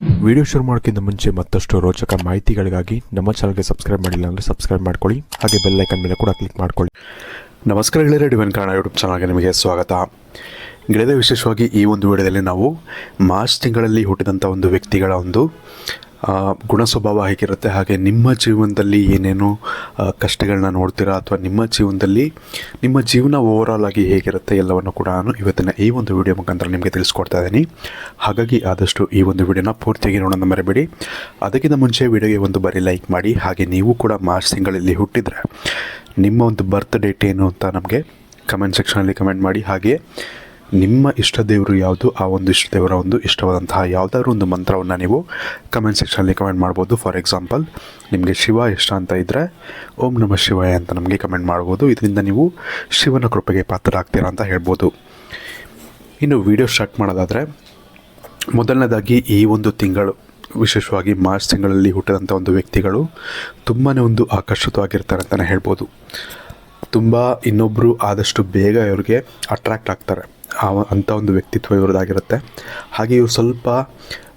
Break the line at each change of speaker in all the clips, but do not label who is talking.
Video ಶುರು ಮಾಡೋಕ್ಕಿಂತ ಮುಂಚೆ ಮತ್ತಷ್ಟು ರೋಚಕ ಮಾಹಿತಿಗಳಿಗಾಗಿ ನಮ್ಮ ಚಾನಲ್ಗೆ ಸಬ್ಸ್ಕ್ರೈಬ್ ಮಾಡಿಲ್ಲ ಅಂದರೆ ಸಬ್ಸ್ಕ್ರೈಬ್ ಮಾಡ್ಕೊಳ್ಳಿ. ಹಾಗೆ ಬೆಲ್ ಐಕನ್ ಮೇಲೆ ಕೂಡ ಕ್ಲಿಕ್ ಮಾಡ್ಕೊಳ್ಳಿ.
ನಮಸ್ಕಾರ ಗೆಳೆಯರೆ ಡಿವನ್ ಕನ್ನಡ ಯೂಟ್ಯೂಬ್ ಚಾನಲ್ಗೆ ನಿಮಗೆ ಸ್ವಾಗತ. ಗೆಳೆಯರೆ ವಿಶೇಷವಾಗಿ ಈ ಒಂದು ವಿಡಿಯೋದಲ್ಲಿ ನಾವು ಮಾರ್ಚ್ ತಿಂಗಳಲ್ಲಿ ಹುಟ್ಟಿದಂಥ ಒಂದು ವ್ಯಕ್ತಿಗಳ ಒಂದು ಗುಣ ಸ್ವಭಾವ ಹೇಗಿರುತ್ತೆ? ಹಾಗೆ ನಿಮ್ಮ ಜೀವನದಲ್ಲಿ ಏನೇನು ಕಷ್ಟಗಳನ್ನ ನೋಡ್ತೀರಾ? ಅಥವಾ ನಿಮ್ಮ ಜೀವನದಲ್ಲಿ, ನಿಮ್ಮ ಜೀವನ ಓವರಾಲ್ ಆಗಿ ಹೇಗಿರುತ್ತೆ? ಎಲ್ಲವನ್ನು ಕೂಡ ನಾನು ಇವತ್ತಿನ ಈ ಒಂದು ವಿಡಿಯೋ ಮುಖಾಂತರ ನಿಮಗೆ ತಿಳಿಸ್ಕೊಡ್ತಾ ಇದ್ದೀನಿ. ಹಾಗಾಗಿ ಆದಷ್ಟು ಈ ಒಂದು ವಿಡಿಯೋನ ಪೂರ್ತಿಯಾಗಿ ನೋಡೋಣ ಮರಿಬೇಡಿ. ಅದಕ್ಕಿಂತ ಮುಂಚೆ ವಿಡಿಯೋಗೆ ಒಂದು ಬಾರಿ ಲೈಕ್ ಮಾಡಿ. ಹಾಗೆ ನೀವು ಕೂಡ ಮಾರ್ಚ್ ತಿಂಗಳಲ್ಲಿ ಹುಟ್ಟಿದರೆ, ನಿಮ್ಮ ಒಂದು ಬರ್ತ್ ಡೇಟ್ ಏನು ಅಂತ ನಮಗೆ ಕಮೆಂಟ್ ಸೆಕ್ಷನಲ್ಲಿ ಕಮೆಂಟ್ ಮಾಡಿ. ಹಾಗೆ ನಿಮ್ಮ ಇಷ್ಟ ದೇವರು ಯಾವುದು? ಆ ಒಂದು ಇಷ್ಟ ದೇವರ ಒಂದು ಇಷ್ಟವಾದಂತಹ ಯಾವುದಾದ್ರೂ ಒಂದು ಮಂತ್ರವನ್ನು ನೀವು ಕಮೆಂಟ್ ಸೆಕ್ಷನಲ್ಲಿ ಕಮೆಂಟ್ ಮಾಡ್ಬೋದು. ಫಾರ್ ಎಕ್ಸಾಂಪಲ್ ನಿಮಗೆ ಶಿವ ಇಷ್ಟ ಅಂತ ಇದ್ದರೆ ಓಂ ನಮಃ ಶಿವಾಯ ಅಂತ ನಮಗೆ ಕಮೆಂಟ್ ಮಾಡ್ಬೋದು. ಇದರಿಂದ ನೀವು ಶಿವನ ಕೃಪೆಗೆ ಪಾತ್ರರಾಗ್ತೀರಾ ಅಂತ ಹೇಳ್ಬೋದು. ಇನ್ನು ವಿಡಿಯೋ ಸ್ಟಾರ್ಟ್ ಮಾಡೋದಾದರೆ ಮೊದಲನೇದಾಗಿ ಈ ಒಂದು ತಿಂಗಳು, ವಿಶೇಷವಾಗಿ ಮಾರ್ಚ್ ತಿಂಗಳಲ್ಲಿ ಹುಟ್ಟಿದಂಥ ಒಂದು ವ್ಯಕ್ತಿಗಳು ತುಂಬಾ ಒಂದು ಆಕರ್ಷಿತವಾಗಿರ್ತಾರೆ ಅಂತಲೇ ಹೇಳ್ಬೋದು. ತುಂಬ ಇನ್ನೊಬ್ಬರು ಆದಷ್ಟು ಬೇಗ ಇವ್ರಿಗೆ ಅಟ್ರ್ಯಾಕ್ಟ್ ಆಗ್ತಾರೆ. ಆ ಅಂಥ ಒಂದು ವ್ಯಕ್ತಿತ್ವ ಇವ್ರದ್ದಾಗಿರುತ್ತೆ ಹಾಗೆ ಇವ್ರು ಸ್ವಲ್ಪ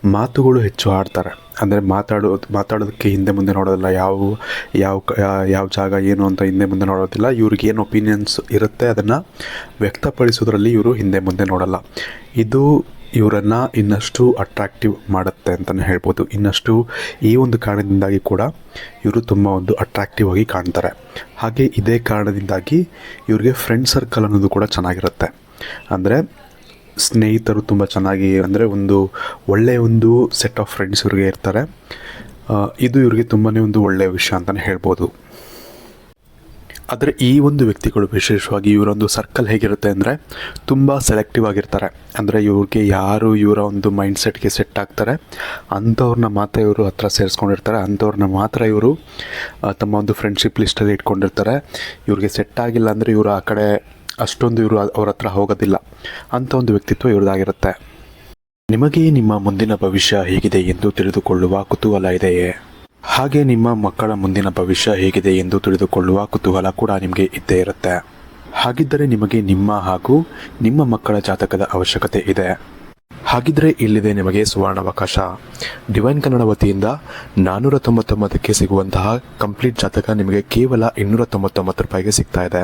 ಮಾತುಗಳು ಹೆಚ್ಚು ಆಡ್ತಾರೆ. ಅಂದರೆ ಮಾತಾಡೋದು ಮಾತಾಡೋದಕ್ಕೆ ಹಿಂದೆ ಮುಂದೆ ನೋಡೋದಿಲ್ಲ. ಯಾವ ಯಾವ ಯಾವ ಜಾಗ ಏನು ಅಂತ ಹಿಂದೆ ಮುಂದೆ ನೋಡೋದಿಲ್ಲ. ಇವ್ರಿಗೆ ಏನು ಒಪಿನಿಯನ್ಸ್ ಇರುತ್ತೆ ಅದನ್ನು ವ್ಯಕ್ತಪಡಿಸೋದ್ರಲ್ಲಿ ಇವರು ಹಿಂದೆ ಮುಂದೆ ನೋಡಲ್ಲ. ಇದು ಇವರನ್ನು ಇನ್ನಷ್ಟು ಅಟ್ರಾಕ್ಟಿವ್ ಮಾಡುತ್ತೆ ಅಂತಲೇ ಹೇಳ್ಬೋದು. ಇನ್ನಷ್ಟು ಈ ಒಂದು ಕಾರಣದಿಂದಾಗಿ ಕೂಡ ಇವರು ತುಂಬ ಒಂದು ಅಟ್ರಾಕ್ಟಿವ್ ಆಗಿ ಕಾಣ್ತಾರೆ. ಹಾಗೆ ಇದೇ ಕಾರಣದಿಂದಾಗಿ ಇವ್ರಿಗೆ ಫ್ರೆಂಡ್ ಸರ್ಕಲ್ ಅನ್ನೋದು ಕೂಡ ಚೆನ್ನಾಗಿರುತ್ತೆ. ಅಂದರೆ ಸ್ನೇಹಿತರು ತುಂಬ ಚೆನ್ನಾಗಿ ಅಂದರೆ ಒಂದು ಒಳ್ಳೆಯ ಒಂದು ಸೆಟ್ ಆಫ್ ಫ್ರೆಂಡ್ಸ್ ಇವ್ರಿಗೆ ಇರ್ತಾರೆ. ಇದು ಇವ್ರಿಗೆ ತುಂಬಾ ಒಂದು ಒಳ್ಳೆಯ ವಿಷಯ ಅಂತಲೇ ಹೇಳ್ಬೋದು. ಆದರೆ ಈ ಒಂದು ವ್ಯಕ್ತಿಗಳು ವಿಶೇಷವಾಗಿ ಇವರೊಂದು ಸರ್ಕಲ್ ಹೇಗಿರುತ್ತೆ ಅಂದರೆ ತುಂಬ ಸೆಲೆಕ್ಟಿವ್ ಆಗಿರ್ತಾರೆ. ಅಂದರೆ ಇವ್ರಿಗೆ ಯಾರು ಇವರ ಒಂದು ಮೈಂಡ್ ಸೆಟ್ಗೆ ಸೆಟ್ ಆಗ್ತಾರೆ, ಅಂಥವ್ರನ್ನ ಮಾತ್ರ ಇವರು ಹತ್ರ ಸೇರಿಸ್ಕೊಂಡಿರ್ತಾರೆ, ಅಂಥವ್ರನ್ನ ಮಾತ್ರ ಇವರು ತಮ್ಮ ಒಂದು ಫ್ರೆಂಡ್ಶಿಪ್ ಲಿಸ್ಟಲ್ಲಿ ಇಟ್ಕೊಂಡಿರ್ತಾರೆ. ಇವ್ರಿಗೆ ಸೆಟ್ ಆಗಿಲ್ಲ ಅಂದರೆ ಇವರು ಆ ಕಡೆ ಅಷ್ಟೊಂದು ಇವರು ಅವ್ರ ಹತ್ರ ಹೋಗೋದಿಲ್ಲ. ಅಂಥ ಒಂದು ವ್ಯಕ್ತಿತ್ವ ಇವ್ರದ್ದಾಗಿರುತ್ತೆ ನಿಮಗೆ ನಿಮ್ಮ ಮುಂದಿನ ಭವಿಷ್ಯ ಹೇಗಿದೆ ಎಂದು ತಿಳಿದುಕೊಳ್ಳುವ ಕುತೂಹಲ ಇದೆಯೇ? ಹಾಗೆ ನಿಮ್ಮ ಮಕ್ಕಳ ಮುಂದಿನ ಭವಿಷ್ಯ ಹೇಗಿದೆ ಎಂದು ತಿಳಿದುಕೊಳ್ಳುವ ಕುತೂಹಲ ಕೂಡ ನಿಮಗೆ ಇದ್ದೇ ಇರುತ್ತೆ. ಹಾಗಿದ್ದರೆ ನಿಮಗೆ ನಿಮ್ಮ ಹಾಗೂ ನಿಮ್ಮ ಮಕ್ಕಳ ಜಾತಕದ ಅವಶ್ಯಕತೆ ಇದೆ. ಹಾಗಿದ್ರೆ ಇಲ್ಲಿದೆ ನಿಮಗೆ ಸುವರ್ಣಾವಕಾಶ. ಡಿವೈನ್ ಕನ್ನಡ ವತಿಯಿಂದ ನಾನ್ನೂರ ತೊಂಬತ್ತೊಂಬತ್ತಕ್ಕೆ ಸಿಗುವಂತಹ ಕಂಪ್ಲೀಟ್ ಜಾತಕ ನಿಮಗೆ ಕೇವಲ ಇನ್ನೂರ ತೊಂಬತ್ತೊಂಬತ್ತು ರೂಪಾಯಿಗೆ ಸಿಗ್ತಾ ಇದೆ.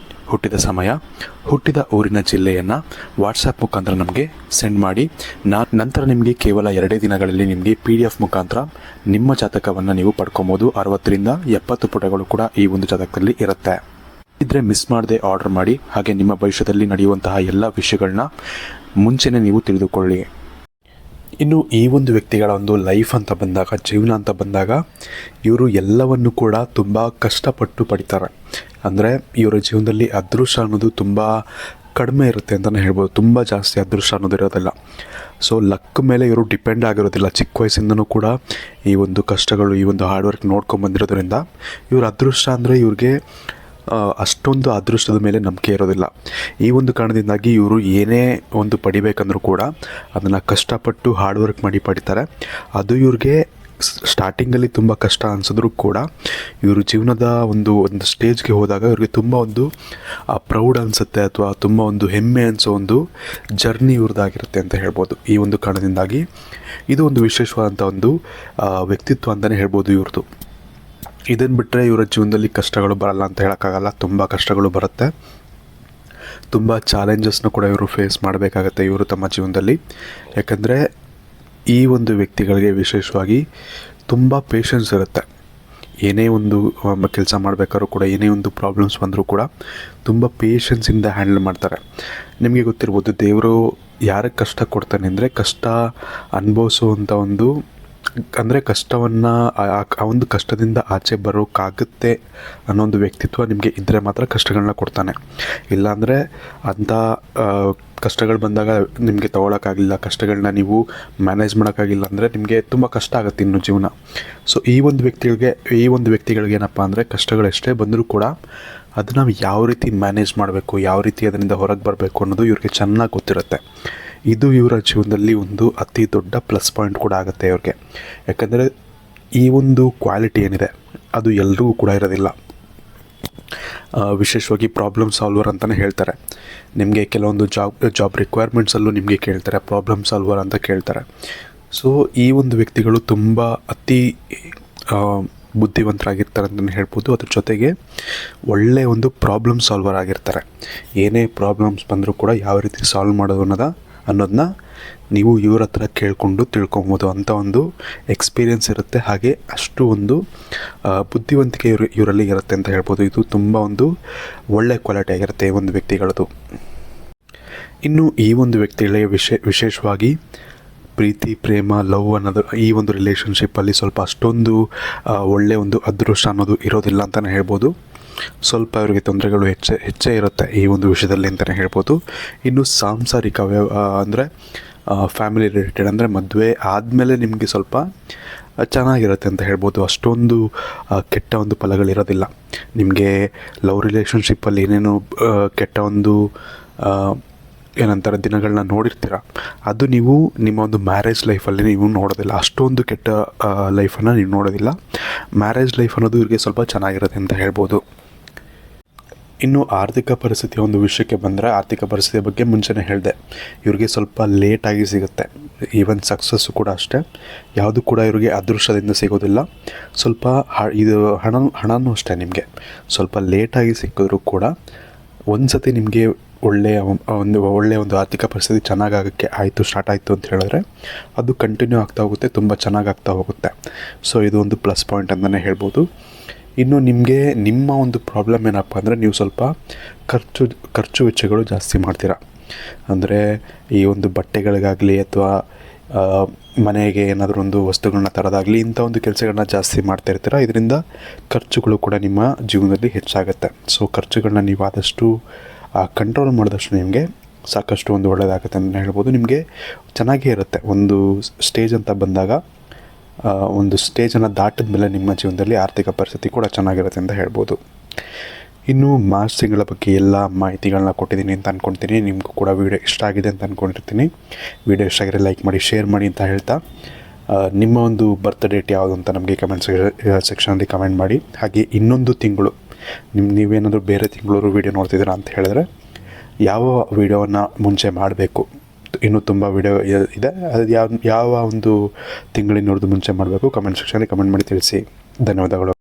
ಹುಟ್ಟಿದ ಸಮಯ, ಹುಟ್ಟಿದ ಊರಿನ ಜಿಲ್ಲೆಯನ್ನು ವಾಟ್ಸಪ್ ಮುಖಾಂತರ ನಮಗೆ ಸೆಂಡ್ ಮಾಡಿ. ನಾ, ನಂತರ ನಿಮಗೆ ಕೇವಲ ಎರಡೇ ದಿನಗಳಲ್ಲಿ ನಿಮಗೆ ಪಿ ಡಿ ಎಫ್ ಮುಖಾಂತರ ನಿಮ್ಮ ಜಾತಕವನ್ನು ನೀವು ಪಡ್ಕೊಬೋದು. ಅರವತ್ತರಿಂದ ಎಪ್ಪತ್ತು ಪುಟಗಳು ಕೂಡ ಈ ಒಂದು ಜಾತಕದಲ್ಲಿ ಇರುತ್ತೆ. ಇದ್ರೆ ಮಿಸ್ ಮಾಡದೆ ಆರ್ಡರ್ ಮಾಡಿ, ಹಾಗೆ ನಿಮ್ಮ ಭವಿಷ್ಯದಲ್ಲಿ ನಡೆಯುವಂತಹ ಎಲ್ಲ ವಿಷಯಗಳನ್ನ ಮುಂಚೆನೇ ನೀವು ತಿಳಿದುಕೊಳ್ಳಿ. ಇನ್ನು ಈ ಒಂದು ವ್ಯಕ್ತಿಗಳ ಒಂದು ಲೈಫ್ ಅಂತ ಬಂದಾಗ, ಜೀವನ ಅಂತ ಬಂದಾಗ, ಇವರು ಎಲ್ಲವನ್ನು ಕೂಡ ತುಂಬ ಕಷ್ಟಪಟ್ಟು ಪಡಿತಾರೆ. ಅಂದರೆ ಇವರ ಜೀವನದಲ್ಲಿ ಅದೃಷ್ಟ ಅನ್ನೋದು ತುಂಬ ಕಡಿಮೆ ಇರುತ್ತೆ ಅಂತಲೇ ಹೇಳ್ಬೋದು. ತುಂಬ ಜಾಸ್ತಿ ಅದೃಷ್ಟ ಅನ್ನೋದು ಇರೋದಿಲ್ಲ. ಸೊ ಲಕ್ ಮೇಲೆ ಇವರು ಡಿಪೆಂಡ್ ಆಗಿರೋದಿಲ್ಲ. ಚಿಕ್ಕ ವಯಸ್ಸಿಂದನೂ ಕೂಡ ಈ ಒಂದು ಕಷ್ಟಗಳು, ಈ ಒಂದು ಹಾರ್ಡ್ ವರ್ಕ್ ನೋಡ್ಕೊಂಡು ಬಂದಿರೋದ್ರಿಂದ ಇವ್ರ ಅದೃಷ್ಟ ಅಂದರೆ ಇವ್ರಿಗೆ ಅಷ್ಟೊಂದು ಅದೃಷ್ಟದ ಮೇಲೆ ನಂಬಿಕೆ ಇರೋದಿಲ್ಲ. ಈ ಒಂದು ಕಾರಣದಿಂದಾಗಿ ಇವರು ಏನೇ ಒಂದು ಪಡಿಬೇಕಂದ್ರೂ ಕೂಡ ಅದನ್ನು ಕಷ್ಟಪಟ್ಟು ಹಾರ್ಡ್ ವರ್ಕ್ ಮಾಡಿ ಪಡಿತಾರೆ. ಅದು ಇವ್ರಿಗೆ ಸ್ಟಾರ್ಟಿಂಗಲ್ಲಿ ತುಂಬ ಕಷ್ಟ ಅನಿಸಿದ್ರು ಕೂಡ ಇವರು ಜೀವನದ ಒಂದು ಒಂದು ಸ್ಟೇಜ್ಗೆ ಹೋದಾಗ ಇವ್ರಿಗೆ ತುಂಬ ಒಂದು ಪ್ರೌಡ್ ಅನಿಸುತ್ತೆ ಅಥವಾ ತುಂಬ ಒಂದು ಹೆಮ್ಮೆ ಅನಿಸೋ ಒಂದು ಜರ್ನಿ ಇವ್ರದ್ದಾಗಿರುತ್ತೆ ಅಂತ ಹೇಳ್ಬೋದು. ಈ ಒಂದು ಕಾರಣದಿಂದಾಗಿ ಇದು ಒಂದು ವಿಶೇಷವಾದಂಥ ಒಂದು ವ್ಯಕ್ತಿತ್ವ ಅಂತಲೇ ಹೇಳ್ಬೋದು ಇವ್ರದ್ದು ಇದನ್ನು ಬಿಟ್ಟರೆ ಇವರ ಜೀವನದಲ್ಲಿ ಕಷ್ಟಗಳು ಬರಲ್ಲ ಅಂತ ಹೇಳೋಕ್ಕಾಗಲ್ಲ. ತುಂಬ ಕಷ್ಟಗಳು ಬರುತ್ತೆ. ತುಂಬ ಚಾಲೆಂಜಸ್ನ ಕೂಡ ಇವರು ಫೇಸ್ ಮಾಡಬೇಕಾಗತ್ತೆ ಇವರು ತಮ್ಮ ಜೀವನದಲ್ಲಿ. ಯಾಕಂದರೆ ಈ ಒಂದು ವ್ಯಕ್ತಿಗಳಿಗೆ ವಿಶೇಷವಾಗಿ ತುಂಬ ಪೇಷನ್ಸ್ ಇರುತ್ತೆ. ಏನೇ ಒಂದು ಕೆಲಸ ಮಾಡಬೇಕಾದ್ರೂ ಕೂಡ, ಏನೇ ಒಂದು ಪ್ರಾಬ್ಲಮ್ಸ್ ಬಂದರೂ ಕೂಡ ತುಂಬ ಪೇಷನ್ಸಿಂದ ಹ್ಯಾಂಡಲ್ ಮಾಡ್ತಾರೆ. ನಿಮಗೆ ಗೊತ್ತಿರ್ಬೋದು, ದೇವರು ಯಾರಿಗೆ ಕಷ್ಟ ಕೊಡ್ತಾನೆ ಅಂದರೆ ಕಷ್ಟ ಅನುಭವಿಸುವಂಥ ಒಂದು ಅಂದರೆ ಕಷ್ಟವನ್ನು, ಆ ಒಂದು ಕಷ್ಟದಿಂದ ಆಚೆ ಬರೋಕ್ಕಾಗುತ್ತೆ ಅನ್ನೋ ಒಂದು ವ್ಯಕ್ತಿತ್ವ ನಿಮಗೆ ಇದ್ದರೆ ಮಾತ್ರ ಕಷ್ಟಗಳನ್ನ ಕೊಡ್ತಾನೆ. ಇಲ್ಲಾಂದರೆ ಅಂಥ ಕಷ್ಟಗಳು ಬಂದಾಗ ನಿಮಗೆ ತೊಗೊಳಕ್ಕಾಗಿಲ್ಲ ಕಷ್ಟಗಳನ್ನ ನೀವು ಮ್ಯಾನೇಜ್ ಮಾಡೋಕ್ಕಾಗಿಲ್ಲ ಅಂದರೆ ನಿಮಗೆ ತುಂಬ ಕಷ್ಟ ಆಗುತ್ತೆ ಇನ್ನು ಜೀವನ. ಸೊ ಈ ಒಂದು ವ್ಯಕ್ತಿಗಳಿಗೆ, ಈ ಒಂದು ವ್ಯಕ್ತಿಗಳಿಗೆ ಏನಪ್ಪ ಅಂದರೆ ಕಷ್ಟಗಳು ಎಷ್ಟೇ ಬಂದರೂ ಕೂಡ ಅದನ್ನು ಯಾವ ರೀತಿ ಮ್ಯಾನೇಜ್ ಮಾಡಬೇಕು, ಯಾವ ರೀತಿ ಅದರಿಂದ ಹೊರಗೆ ಬರಬೇಕು ಅನ್ನೋದು ಇವ್ರಿಗೆ ಚೆನ್ನಾಗಿ ಗೊತ್ತಿರುತ್ತೆ. ಇದು ಇವರ ಜೀವನದಲ್ಲಿ ಒಂದು ಅತಿ ದೊಡ್ಡ ಪ್ಲಸ್ ಪಾಯಿಂಟ್ ಕೂಡ ಆಗುತ್ತೆ ಇವ್ರಿಗೆ. ಯಾಕಂದರೆ ಈ ಒಂದು ಕ್ವಾಲಿಟಿ ಏನಿದೆ, ಅದು ಎಲ್ರಿಗೂ ಕೂಡ ಇರೋದಿಲ್ಲ. ವಿಶೇಷವಾಗಿ ಪ್ರಾಬ್ಲಮ್ ಸಾಲ್ವರ್ ಅಂತಲೇ ಹೇಳ್ತಾರೆ. ನಿಮಗೆ ಕೆಲವೊಂದು ಜಾಬ್ ಜಾಬ್ ರಿಕ್ವೈರ್ಮೆಂಟ್ಸಲ್ಲೂ ನಿಮಗೆ ಕೇಳ್ತಾರೆ ಪ್ರಾಬ್ಲಮ್ ಸಾಲ್ವರ್ ಅಂತ ಕೇಳ್ತಾರೆ. ಸೊ ಈ ಒಂದು ವ್ಯಕ್ತಿಗಳು ತುಂಬ ಅತಿ ಬುದ್ಧಿವಂತರಾಗಿರ್ತಾರೆ ಅಂತಲೇ ಹೇಳ್ಬೋದು. ಅದ್ರ ಜೊತೆಗೆ ಒಳ್ಳೆಯ ಒಂದು ಪ್ರಾಬ್ಲಮ್ ಸಾಲ್ವರ್ ಆಗಿರ್ತಾರೆ. ಏನೇ ಪ್ರಾಬ್ಲಮ್ಸ್ ಬಂದರೂ ಕೂಡ ಯಾವ ರೀತಿ ಸಾಲ್ವ್ ಮಾಡೋದು ಅನ್ನೋದ ಅನ್ನೋದನ್ನ ನೀವು ಇವ್ರ ಹತ್ರ ಕೇಳಿಕೊಂಡು ತಿಳ್ಕೊಬೋದು ಅಂತ ಒಂದು ಎಕ್ಸ್ಪೀರಿಯೆನ್ಸ್ ಇರುತ್ತೆ. ಹಾಗೆ ಅಷ್ಟು ಒಂದು ಬುದ್ಧಿವಂತಿಕೆ ಇವರು, ಇವರಲ್ಲಿ ಇರುತ್ತೆ ಅಂತ ಹೇಳ್ಬೋದು. ಇದು ತುಂಬ ಒಂದು ಒಳ್ಳೆ ಕ್ವಾಲಿಟಿ ಆಗಿರುತ್ತೆ ಈ ಒಂದು ವ್ಯಕ್ತಿಗಳದು. ಇನ್ನು ಈ ಒಂದು ವ್ಯಕ್ತಿಗಳಿಗೆ ವಿಶೇ, ವಿಶೇಷವಾಗಿ ಪ್ರೀತಿ, ಪ್ರೇಮ, ಲವ್ ಅನ್ನೋದು, ಈ ಒಂದು ರಿಲೇಷನ್ಶಿಪ್ಪಲ್ಲಿ ಸ್ವಲ್ಪ ಅಷ್ಟೊಂದು ಒಳ್ಳೆಯ ಒಂದು ಅದೃಷ್ಟ ಅನ್ನೋದು ಇರೋದಿಲ್ಲ ಅಂತಲೇ ಹೇಳ್ಬೋದು. ಸ್ವಲ್ಪ ಅವರಿಗೆ ತೊಂದರೆಗಳು ಹೆಚ್ಚೆ, ಹೆಚ್ಚೇ ಇರುತ್ತೆ ಈ ಒಂದು ವಿಷಯದಲ್ಲಿ ಅಂತಲೇ ಹೇಳ್ಬೋದು. ಇನ್ನು ಸಾಂಸಾರಿಕ ವ್ಯವ ಅಂದರೆ ಫ್ಯಾಮಿಲಿ ರಿಲೇಟೆಡ್ ಅಂದರೆ ಮದುವೆ ಆದಮೇಲೆ ನಿಮಗೆ ಸ್ವಲ್ಪ ಚೆನ್ನಾಗಿರುತ್ತೆ ಅಂತ ಹೇಳ್ಬೋದು. ಅಷ್ಟೊಂದು ಕೆಟ್ಟ ಒಂದು ಫಲಗಳಿರೋದಿಲ್ಲ. ನಿಮಗೆ ಲವ್ ರಿಲೇಷನ್ಶಿಪ್ಪಲ್ಲಿ ಏನೇನು ಕೆಟ್ಟ ಒಂದು ಏನಂತಾರೆ ದಿನಗಳನ್ನ ನೋಡಿರ್ತೀರ. ಅದು ನೀವು ನಿಮ್ಮ ಒಂದು ಮ್ಯಾರೇಜ್ ಲೈಫಲ್ಲಿ ನೀವು ನೋಡೋದಿಲ್ಲ. ಅಷ್ಟೊಂದು ಕೆಟ್ಟ ಲೈಫನ್ನು ನೀವು ನೋಡೋದಿಲ್ಲ. ಮ್ಯಾರೇಜ್ ಲೈಫ್ ಅನ್ನೋದು ಇವ್ರಿಗೆ ಸ್ವಲ್ಪ ಚೆನ್ನಾಗಿರುತ್ತೆ ಅಂತ ಹೇಳ್ಬೋದು. ಇನ್ನು ಆರ್ಥಿಕ ಪರಿಸ್ಥಿತಿ ಒಂದು ವಿಷಯಕ್ಕೆ ಬಂದರೆ ಆರ್ಥಿಕ ಪರಿಸ್ಥಿತಿಯ ಬಗ್ಗೆ ಮುಂಚೆನೇ ಹೇಳಿದೆ. ಇವ್ರಿಗೆ ಸ್ವಲ್ಪ ಲೇಟಾಗಿ ಸಿಗುತ್ತೆ. ಈವನ್ ಸಕ್ಸಸ್ಸು ಕೂಡ ಅಷ್ಟೇ. ಯಾವುದು ಕೂಡ ಇವ್ರಿಗೆ ಅದೃಷ್ಟದಿಂದ ಸಿಗೋದಿಲ್ಲ. ಸ್ವಲ್ಪ ಇದು ಹಣ, ಹಣನೂ ಅಷ್ಟೇ ನಿಮಗೆ. ಸ್ವಲ್ಪ ಲೇಟಾಗಿ ಸಿಕ್ಕಿದ್ರೂ ಕೂಡ ಒಂದು ಸತಿ ನಿಮಗೆ ಒಳ್ಳೆಯ ಒಂದು ಒಳ್ಳೆಯ ಒಂದು ಆರ್ಥಿಕ ಪರಿಸ್ಥಿತಿ ಚೆನ್ನಾಗಾಗಕ್ಕೆ ಆಯಿತು ಸ್ಟಾರ್ಟ್ ಆಯಿತು ಅಂತ ಹೇಳಿದ್ರೆ ಅದು ಕಂಟಿನ್ಯೂ ಆಗ್ತಾ ಹೋಗುತ್ತೆ, ತುಂಬ ಚೆನ್ನಾಗಿ ಆಗ್ತಾ ಹೋಗುತ್ತೆ. ಸೊ ಇದು ಒಂದು ಪ್ಲಸ್ ಪಾಯಿಂಟ್ ಅಂತಲೇ ಹೇಳ್ಬೋದು. ಇನ್ನು ನಿಮಗೆ ನಿಮ್ಮ ಒಂದು ಪ್ರಾಬ್ಲಮ್ ಏನಪ್ಪ ಅಂದರೆ ನೀವು ಸ್ವಲ್ಪ ಖರ್ಚು ಖರ್ಚು ವೆಚ್ಚಗಳು ಜಾಸ್ತಿ ಮಾಡ್ತೀರಾ. ಅಂದರೆ ಈ ಒಂದು ಬಟ್ಟೆಗಳಿಗಾಗಲಿ ಅಥವಾ ಮನೆಗೆ ಏನಾದರೂ ಒಂದು ವಸ್ತುಗಳನ್ನ ತರೋದಾಗಲಿ ಇಂಥ ಒಂದು ಕೆಲಸಗಳನ್ನ ಜಾಸ್ತಿ ಮಾಡ್ತಾ ಇರ್ತೀರ. ಇದರಿಂದ ಖರ್ಚುಗಳು ಕೂಡ ನಿಮ್ಮ ಜೀವನದಲ್ಲಿ ಹೆಚ್ಚಾಗುತ್ತೆ. ಸೊ ಖರ್ಚುಗಳನ್ನ ನೀವು ಆದಷ್ಟು ಕಂಟ್ರೋಲ್ ಮಾಡಿದಷ್ಟು ನಿಮಗೆ ಸಾಕಷ್ಟು ಒಂದು ಒಳ್ಳೆಯದಾಗುತ್ತೆ ಅಂತ ಹೇಳ್ಬೋದು. ನಿಮಗೆ ಚೆನ್ನಾಗೇ ಇರುತ್ತೆ. ಒಂದು ಸ್ಟೇಜ್ ಅಂತ ಬಂದಾಗ ಒಂದು ಸ್ಟೇಜನ್ನು ದಾಟಿದ ಮೇಲೆ ನಿಮ್ಮ ಜೀವನದಲ್ಲಿ ಆರ್ಥಿಕ ಪರಿಸ್ಥಿತಿ ಕೂಡ ಚೆನ್ನಾಗಿರುತ್ತೆ ಅಂತ ಹೇಳ್ಬೋದು. ಇನ್ನು ಮಾರ್ಚ್ ತಿಂಗಳ ಬಗ್ಗೆ ಎಲ್ಲ ಮಾಹಿತಿಗಳನ್ನ ಕೊಟ್ಟಿದ್ದೀನಿ ಅಂತ ಅಂದ್ಕೊಳ್ತೀನಿ ನಿಮಗೂ ಕೂಡ ವೀಡಿಯೋ ಇಷ್ಟ ಆಗಿದೆ ಅಂತ ಅಂದ್ಕೊಂಡಿರ್ತೀನಿ ವೀಡಿಯೋ ಇಷ್ಟ ಆಗಿದೆ ಲೈಕ್ ಮಾಡಿ, ಶೇರ್ ಮಾಡಿ ಅಂತ ಹೇಳ್ತಾ. ನಿಮ್ಮ ಒಂದು ಬರ್ತ್ ಡೇಟ್ ಯಾವುದು ಅಂತ ನಮಗೆ ಕಮೆಂಟ್ ಸೆಕ್ಷನಲ್ಲಿ ಕಮೆಂಟ್ ಮಾಡಿ. ಹಾಗೆ ಇನ್ನೊಂದು ತಿಂಗಳು ನಿಮ್ಮ ನೀವೇನಾದರೂ ಬೇರೆ ತಿಂಗಳವರು ವೀಡಿಯೋ ನೋಡ್ತಿದ್ದೀರಾ ಅಂತ ಹೇಳಿದ್ರೆ ಯಾವ ವೀಡಿಯೋವನ್ನು ಮುಂಚೆ ಮಾಡಬೇಕು? ಇನ್ನೂ ತುಂಬ ವಿಡಿಯೋ ಇದೆ. ಅದು ಯಾವ ಯಾವ ಒಂದು ತಿಂಗಳಿನವ್ರದ್ದು ಮುಂಚೆ ಮಾಡಬೇಕು ಕಮೆಂಟ್ ಸೆಕ್ಷನಲ್ಲಿ ಕಮೆಂಟ್ ಮಾಡಿ ತಿಳಿಸಿ. ಧನ್ಯವಾದಗಳು.